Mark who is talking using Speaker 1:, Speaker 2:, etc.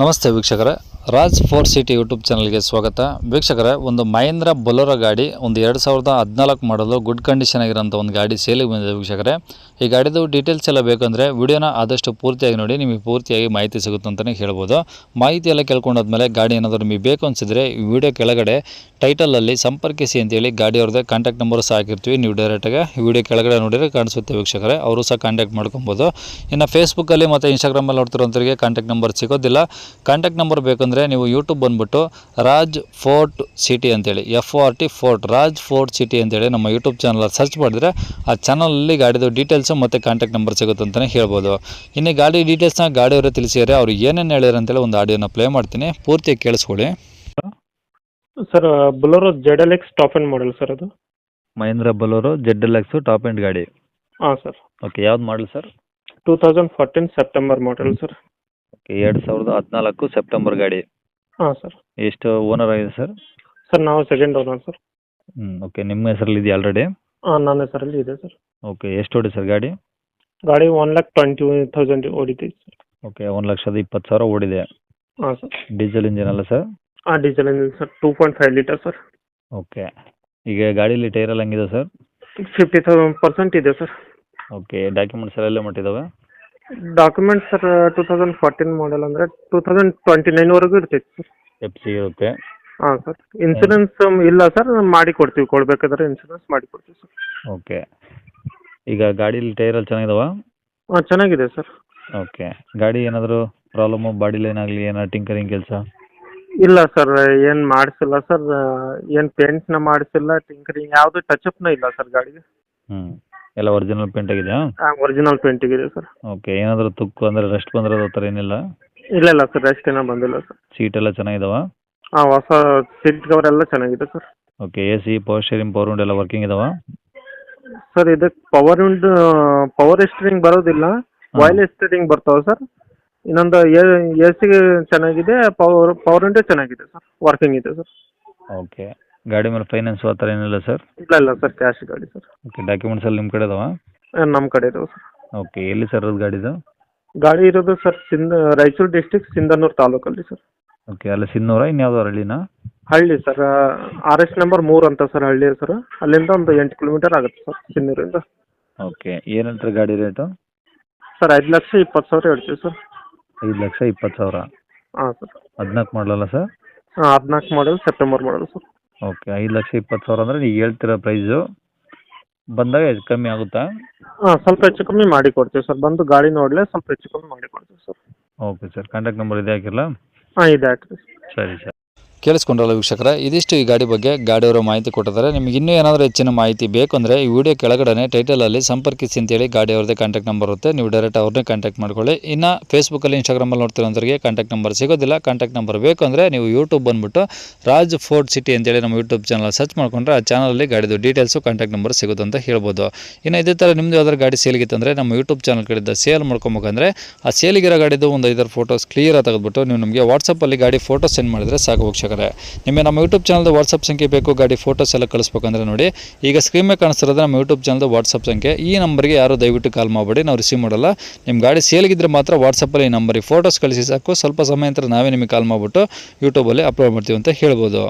Speaker 1: ನಮಸ್ತೆ ವೀಕ್ಷಕರೇ. Raj four city YouTube ಚಾನಲ್ಗೆ ಸ್ವಾಗತ. ವೀಕ್ಷಕರೇ, ಒಂದು ಮಹೇಂದ್ರ ಬೊಲೊರೊ ಗಾಡಿ, ಒಂದು ಎರಡು ಸಾವಿರದ ಹದಿನಾಲ್ಕು ಮಾಡಲು ಗುಡ್ ಕಂಡೀಷನ್ ಆಗಿರೋಂಥ ಒಂದು ಗಾಡಿ ಸೇಲಿಗೆ ಬಂದಿದೆ ವೀಕ್ಷಕರೇ. ಈ ಗಾಡಿದು ಡೀಟೇಲ್ಸ್ ಎಲ್ಲ ಬೇಕಂದರೆ ವಿಡಿಯೋನ ಆದಷ್ಟು ಪೂರ್ತಿಯಾಗಿ ನೋಡಿ, ನಿಮಗೆ ಪೂರ್ತಿಯಾಗಿ ಮಾಹಿತಿ ಸಿಗುತ್ತೆ ಅಂತಲೇ ಹೇಳ್ಬೋದು. ಮಾಹಿತಿ ಎಲ್ಲ ಕೇಳ್ಕೊಂಡಾದ್ಮೇಲೆ ಗಾಡಿ ಏನಾದರೂ ನಿಮಗೆ ಬೇಕು ಅನಿಸಿದ್ರೆ ವಿಡಿಯೋ ಕೆಳಗಡೆ ಟೈಟಲಲ್ಲಿ ಸಂಪರ್ಕಿಸಿ ಅಂತೇಳಿ ಗಾಡಿಯವ್ರದ್ದೇ ಕಾಂಟ್ಯಾಕ್ಟ್ ನಂಬರ್ ಸಹ ಹಾಕಿರ್ತೀವಿ. ನೀವು ಡೈರೆಕ್ಟಾಗಿ ವಿಡಿಯೋ ಕೆಳಗಡೆ ನೋಡಿದರೆ ಕಾಣಿಸುತ್ತೆ ವೀಕ್ಷಕರೇ. ಅವರು ಸಹ ಕಾಂಟ್ಯಾಕ್ಟ್ ಮಾಡ್ಕೊಬೋದು. ಇನ್ನು ಫೇಸ್ಬುಕ್ಕಲ್ಲಿ ಮತ್ತು ಇನ್ಸ್ಟಾಗ್ರಾಮಲ್ಲಿ ನೋಡ್ತಿರೋಂಥವ್ರಿಗೆ ಕಾಂಟ್ಯಾಕ್ಟ್ ನಂಬರ್ ಸಿಗೋದಿಲ್ಲ. ಕಾಂಟ್ಯಾಕ್ಟ್ ನಂಬರ್ ಬೇಕಂದರೆ ನೀವು ಯೂಟ್ಯೂಬ್ ಬಂದುಬಿಟ್ಟು ರಾಜ್ ಫೋರ್ಟ್ ಸಿಟಿ ಅಂತೇಳಿ F R T fort Raj fort city ಅಂತೇಳಿ ನಮ್ಮ ಯೂಟ್ಯೂಬ್ ಚಾನಲ್ ಸರ್ಚ್ ಮಾಡಿದ್ರೆ ಆ ಚಾನಲಲ್ಲಿ ಗಾಡಿದು ಡೀಟೇಲ್ಸು ಮತ್ತು ಕಾಂಟ್ಯಾಕ್ಟ್ ನಂಬರ್ ಸಿಗುತ್ತೆ ಅಂತಲೇ ಹೇಳ್ಬೋದು. ಇನ್ನು ಗಾಡಿ ಡೀಟೇಲ್ಸ್ನ ಗಾಡಿಯವರೇ ತಿಳಿಸಿದರೆ ಅವರು ಏನೇನು ಹೇಳಿದ್ರು ಅಂತೇಳಿ ಒಂದು ಆಡಿಯೋನ ಪ್ಲೇ ಮಾಡ್ತೀನಿ. ಪೂರ್ತಿ ಕೇಳಿಸ್ಕೊಳ್ಳಿ.
Speaker 2: Sir Bolero Z L X top end model sir ಅದು?
Speaker 1: Mahindra Bolero Z L X top end ಗಾಡಿ.
Speaker 2: ಹಾಂ ಸರ್.
Speaker 1: ಓಕೆ ಯಾವ್ದು model sir?
Speaker 2: Two thousand fourteen September model sir.
Speaker 1: Okay ಎರಡು ಸಾವಿರದ ಹದಿನಾಲ್ಕು ಸೆಪ್ಟೆಂಬರ್ ಗಾಡಿ.
Speaker 2: ಹಾಂ ಸರ್.
Speaker 1: ಎಷ್ಟು ಓನರ್ ಆಗಿದೆ ಸರ್?
Speaker 2: ಸರ್ ನಾವು ಸೆಕೆಂಡ್ ಓನರ್ ಸರ್.
Speaker 1: ಹ್ಞೂ ಓಕೆ ನಿಮ್ಮ ಹೆಸರಲ್ಲಿ ಇದೆಯಾ ಆಲ್ರೆಡಿ
Speaker 2: ಹಾಂ ನನ್ನ ಹೆಸರಲ್ಲಿ ಇದೆ ಸರ್.
Speaker 1: ಓಕೆ ಎಷ್ಟು ಓಡಿ ಸರ್ ಗಾಡಿ?
Speaker 2: ಗಾಡಿ ಒನ್ ಲ್ಯಾಕ್ ಟ್ವೆಂಟಿ ತೌಸಂಡ್ ಓಡಿದ್ದೀವಿ ಸರ್.
Speaker 1: ಓಕೆ ಒಂದು ಲಕ್ಷದ ಇಪ್ಪತ್ತು ಸಾವಿರ ಓಡಿದೆ.
Speaker 2: ಹಾಂ ಸರ್.
Speaker 1: ಡೀಸೆಲ್ ಇಂಜಿನ್ ಅಲ್ಲ ಸರ್?
Speaker 2: ಹಾಂ diesel engine sir two point five litre sir.
Speaker 1: Okay ಈಗ ಗಾಡೀಲಿ ಟೈರ್ ಎಲ್ಲ ಹಂಗಿದೆ ಸರ್?
Speaker 2: ಫಿಫ್ಟಿ ತೌಸಂಡ್ ಪರ್ಸೆಂಟ್ ಇದೆ ಸರ್.
Speaker 1: ಓಕೆ ಡಾಕ್ಯುಮೆಂಟ್ಸ್ ಎಲ್ಲ ಎಲ್ಲ ಮಟ್ಟಿದ್ದಾವೆ
Speaker 2: documents sir two thousand fourteen model ಅಂದರೆ ಟೂ ತೌಸಂಡ್ ಟ್ವೆಂಟಿ ನೈನ್ವರೆಗೂ ಇರ್ತೈತೆ ಸರ್.
Speaker 1: ಎಫ್ ಸಿ ಇರುತ್ತೆ
Speaker 2: ಹಾಂ ಸರ್. ಇನ್ಸೂರೆನ್ಸ್ ಇಲ್ಲ ಸರ್ ಮಾಡಿ ಕೊಡ್ತೀವಿ. ಕೊಡ್ಬೇಕಾದ್ರೆ ಇನ್ಸೂರೆನ್ಸ್ ಮಾಡಿ ಕೊಡ್ತೀವಿ ಸರ್.
Speaker 1: ಓಕೆ. ಈಗ ಗಾಡೀಲಿ ಟೈರ್ ಅಲ್ಲಿ ಚೆನ್ನಾಗಿದಾವ?
Speaker 2: ಹಾಂ ಚೆನ್ನಾಗಿದೆ ಸರ್.
Speaker 1: ಓಕೆ. ಗಾಡಿ ಏನಾದರೂ ಪ್ರಾಬ್ಲಮ್ಮು ಬಾಡಿ ಲೈನ್ ಆಗಲಿ ಏನಾದ್ರು ಟಿಂಕರಿಂಗ್ ಕೆಲಸ?
Speaker 2: ಇಲ್ಲ ಸರ್ ಏನು ಮಾಡಿಸಿಲ್ಲ ಸರ್. ಏನು ಪೇಂಟ್ನ ಮಾಡಿಸಿಲ್ಲ ಟಿಂಕರಿಂಗ್ ಯಾವುದು ನ ಇಲ್ಲ ಸರ್ ಗಾಡಿಗೆ.
Speaker 1: ಹ್ಞೂ ಎಲ್ಲ ಒರಿಜಿನಲ್ ಪೇಂಟ್ ಆಗಿದೆಯಾ?
Speaker 2: ಒರಿಜಿನಲ್ ಇದೆ ಸರ್.
Speaker 1: ಓಕೆ. ಏನಾದರೂ ತುಕ್ಕು ಅಂದ್ರೆ ರೆಸ್ಟ್ ಬಂದಿರೋದು ಆ ಥರ ಏನಿಲ್ಲ?
Speaker 2: ಇಲ್ಲ ಇಲ್ಲ ಸರ್ ರೆಸ್ಟ್ ಏನೋ ಬಂದಿಲ್ಲ ಸರ್.
Speaker 1: ಸೀಟ್ ಎಲ್ಲ ಚೆನ್ನಾಗಿದಾವ?
Speaker 2: ಹಾಂ ಹೊಸ ಸೀಟ್ ಕವರ್ ಎಲ್ಲ ಚೆನ್ನಾಗಿದೆ sir
Speaker 1: okay A C power steering power ಉಂಡ್ ಎಲ್ಲ ವರ್ಕಿಂಗ್ ಇದಾವ?
Speaker 2: ಸರ್ ಇದಕ್ಕೆ ಪವರ್ ವಿಂಡ್ ಪವರ್ ಸ್ಟೀರಿಂಗ್ ಬರೋದಿಲ್ಲ. ವಾಯ್ಲ್ ಸ್ಟೀರಿಂಗ್ ಬರ್ತಾವ ಸರ್ ಇನ್ನೊಂದು ಎ ಸಿ ಚೆನ್ನಾಗಿದೆ ಪವರ್ ಪವರ್ ವಿಂಡೋ ಚೆನ್ನಾಗಿದೆ ಸರ್ ವರ್ಕಿಂಗ್ ಇದೆ ಸರ್
Speaker 1: ಓಕೆ ಗಾಡಿ ಮೇಲೆ ಫೈನಾನ್ಸ್ ಆ ಥರ ಏನಿಲ್ಲ ಸರ್
Speaker 2: ಇಲ್ಲ ಇಲ್ಲ ಸರ್ ಕ್ಯಾಶ್ ಗಾಡಿ ಸರ್
Speaker 1: ಓಕೆ ಡಾಕ್ಯುಮೆಂಟ್ಸ್ ಎಲ್ಲ ನಿಮ್ಮ ಕಡೆ ಇದಾವ?
Speaker 2: ನಮ್ಮ ಕಡೆ ಇದಾವೆ ಸರ್
Speaker 1: ಓಕೆ ಎಲ್ಲಿ ಸರ್ ಅದು ಗಾಡಿದು?
Speaker 2: ಗಾಡಿ ಇರೋದು ಸರ್ ಸಿಂಧ ರಾಯಚೂರು ಡಿಸ್ಟಿಕ್ ಸಿಂಧನೂರು ತಾಲೂಕಲ್ಲಿ ಸರ್
Speaker 1: ಓಕೆ ಅಲ್ಲಿ ಸಿನ್ನೂರ ಇನ್ಯಾವುದೋ ಹಳ್ಳಿನ?
Speaker 2: ಹಳ್ಳಿ ಸರ್ ಆರ್ ಎಸ್ ನಂಬರ್ ಮೂರು ಅಂತ ಸರ್ ಹಳ್ಳಿ ಸರ್ ಅಲ್ಲಿಂದ ಒಂದು ಎಂಟು ಕಿಲೋಮೀಟರ್ ಆಗುತ್ತೆ ಸರ್ ಸಿನ್ನೂರಿಂದ.
Speaker 1: ಓಕೆ ಏನು ಗಾಡಿ ರೇಟು
Speaker 2: ಸರ್ ಐದು ಲಕ್ಷ ಇಪ್ಪತ್ತು ಸಾವಿರ ಹೇಳ್ತೀವಿ ಸರ್
Speaker 1: ಐದು ಲಕ್ಷ ಇಪ್ಪತ್ತು ಸಾವಿರ?
Speaker 2: ಹಾಂ ಸರ್
Speaker 1: ಹದಿನಾಲ್ಕು ಮಾಡಲಲ್ಲ ಸರ್
Speaker 2: ಹಾಂ ಹದಿನಾಲ್ಕು model September model sir
Speaker 1: okay ಐದು ಲಕ್ಷ ಇಪ್ಪತ್ತು ಸಾವಿರ ಅಂದರೆ ನೀವು ಹೇಳ್ತಿರೋ ಪ್ರೈಸು ಬಂದಾಗ ಹೆಚ್ಚು ಕಮ್ಮಿ ಆಗುತ್ತಾ?
Speaker 2: ಹಾಂ ಸ್ವಲ್ಪ ಹೆಚ್ಚು ಕಮ್ಮಿ ಮಾಡಿ ಕೊಡ್ತೀವಿ ಸರ್ ಬಂದು ಗಾಡಿ ನೋಡಲೇ ಸ್ವಲ್ಪ ಹೆಚ್ಚು ಕಮ್ಮಿ ಮಾಡಿ ಕೊಡ್ತೀವಿ sir
Speaker 1: okay sir contact number ಇದೆ ಹಾಕಿಲ್ಲ
Speaker 2: ಹಾಂ ಇದೆ ಹಾಕ್ರಿ
Speaker 1: ಸರಿ ಸರ್. ಕೇಳಿಸ್ಕೊಂಡ್ರಲ್ಲ ವೀಕ್ಷಕರ, ಇದಿಷ್ಟು ಈ ಗಾಡಿ ಬಗ್ಗೆ ಗಾಡಿಯವರು ಮಾಹಿತಿ ಕೊಟ್ಟಿದ್ದಾರೆ. ನಿಮಗೆ ಇನ್ನೂ ಏನಾದರೂ ಹೆಚ್ಚಿನ ಮಾಹಿತಿ ಬೇಕು ಅಂದರೆ ಈ ವಿಡಿಯೋ ಕೆಳಗಡೆ ಟೈಟಲಲ್ಲಿ ಸಂಪರ್ಕಿಸಿ ಅಂತೇಳಿ ಗಾಡಿಯವ್ರದ್ದೇ ಕಾಂಟ್ಯಾಕ್ಟ್ ನಂಬರ್ ಇರುತ್ತೆ. ನೀವು ಡೈರೆಕ್ಟ್ ಅವ್ರನ್ನೇ ಕಾಂಟ್ಯಾಕ್ಟ್ ಮಾಡ್ಕೊಳ್ಳಿ. ಇನ್ನು ಫೇಸ್ಬುಕ್ಕಲ್ಲಿ ಇನ್ಸ್ಟಾಗ್ರಾಮಲ್ಲಿ ನೋಡ್ತಿರೋಂಥವ್ರಿಗೆ ಕಾಂಟ್ಯಾಕ್ಟ್ ನಂಬರ್ ಸಿಗೋದಿಲ್ಲ. ಕಾಂಟ್ಯಾಕ್ಟ್ ನಂಬರ್ ಬೇಕು ಅಂದರೆ ನೀವು ಯೂಟ್ಯೂಬ್ ಬಂದುಬಿಟ್ಟು ರಾಜ್ ಫೋರ್ಟ್ ಸಿಟಿ ಅಂತೇಳಿ ನಮ್ಮ ಯೂಟ್ಯೂಬ್ ಚಾನಲ್ ಸರ್ಚ್ ಮಾಡ್ಕೊಂಡ್ರೆ ಆ ಚಾನಲಲ್ಲಿ ಗಾಡಿದು ಡೀಟೇಲ್ಸು ಕಾಂಟ್ಯಾಕ್ಟ್ ನಂಬರ್ ಸಿಗುತ್ತೆ ಅಂತ ಹೇಳ್ಬೋದು. ಇನ್ನು ಇದೇ ಥರ ನಿಮ್ಮದು ಯಾವ್ದಾದ್ರು ಗಾಡಿ ಸೇಲ್ಗಿತ್ತಂದರೆ ನಮ್ಮ ಯೂಟ್ಯೂಬ್ ಚಾನಲ್ ಕಡೆಯಿಂದ ಸೇಲ್ ಮಾಡ್ಕೊಬೇಕಂದ್ರೆ ಆ ಸೇಲಿಗಿರೋ ಗಾಡಿದು ಒಂದು ಐದಾರು ಫೋಟೋಸ್ ಕ್ಲಿಯರಾಗಿ ತೆಗೆದುಬಿಟ್ಟು ನೀವು ನಮಗೆ ವಾಟ್ಸಪ್ಪಲ್ಲಿ ಗಾಡಿ ಫೋಟೋ ಸೆಂಡ್ ಮಾಡಿದರೆ ಸಾಕು ವೀಕ್ಷಕರೇ ನಿಮಗೆ ನಮ್ಮ ಯೂಟ್ಯೂಬ್ ಚಾನಲ್ದು ವಾಟ್ಸಪ್ ಸಂಖ್ಯೆ ಬೇಕು, ಗಾಡಿ ಫೋಟೋಸ್ ಎಲ್ಲ ಕಳಿಸ್ಬೇಕಂದ್ರೆ ನೋಡಿ. ಈಗ ಸ್ಕ್ರೀನ್ ಮೇಲೆ ಕಾಣಿಸ್ತಿರೋದು ನಮ್ಮ ಯೂಟ್ಯೂಬ್ ಚಾನಲ್ದು ವಾಟ್ಸಪ್ ಸಂಖ್ಯೆ. ಈ ನಂಬರ್ಗೆ ಯಾರು ದಯವಿಟ್ಟು ಕಾಲ್ ಮಾಡಬೇಡಿ, ನಾವು ರಿಸೀವ್ ಮಾಡಲ್ಲ. ನಿಮ್ಮ ಗಾಡಿ ಸೇಲ್ಗಿದ್ರೆ ಮಾತ್ರ ವಾಟ್ಸಪ್ಪಲ್ಲಿ ಈ ನಂಬರಿಗೆ ಫೋಟೋಸ್ ಕಳಿಸಿ ಸಾಕು. ಸ್ವಲ್ಪ ಸಮಯ ನಂತರ ನಾವೇ ನಿಮಗೆ ಕಾಲ್ ಮಾಡಿಬಿಟ್ಟು ಯೂಟ್ಯೂಬಲ್ಲಿ ಅಪ್ಲೋಡ್ ಮಾಡ್ತೀವಿ ಅಂತ ಹೇಳ್ಬೋದು.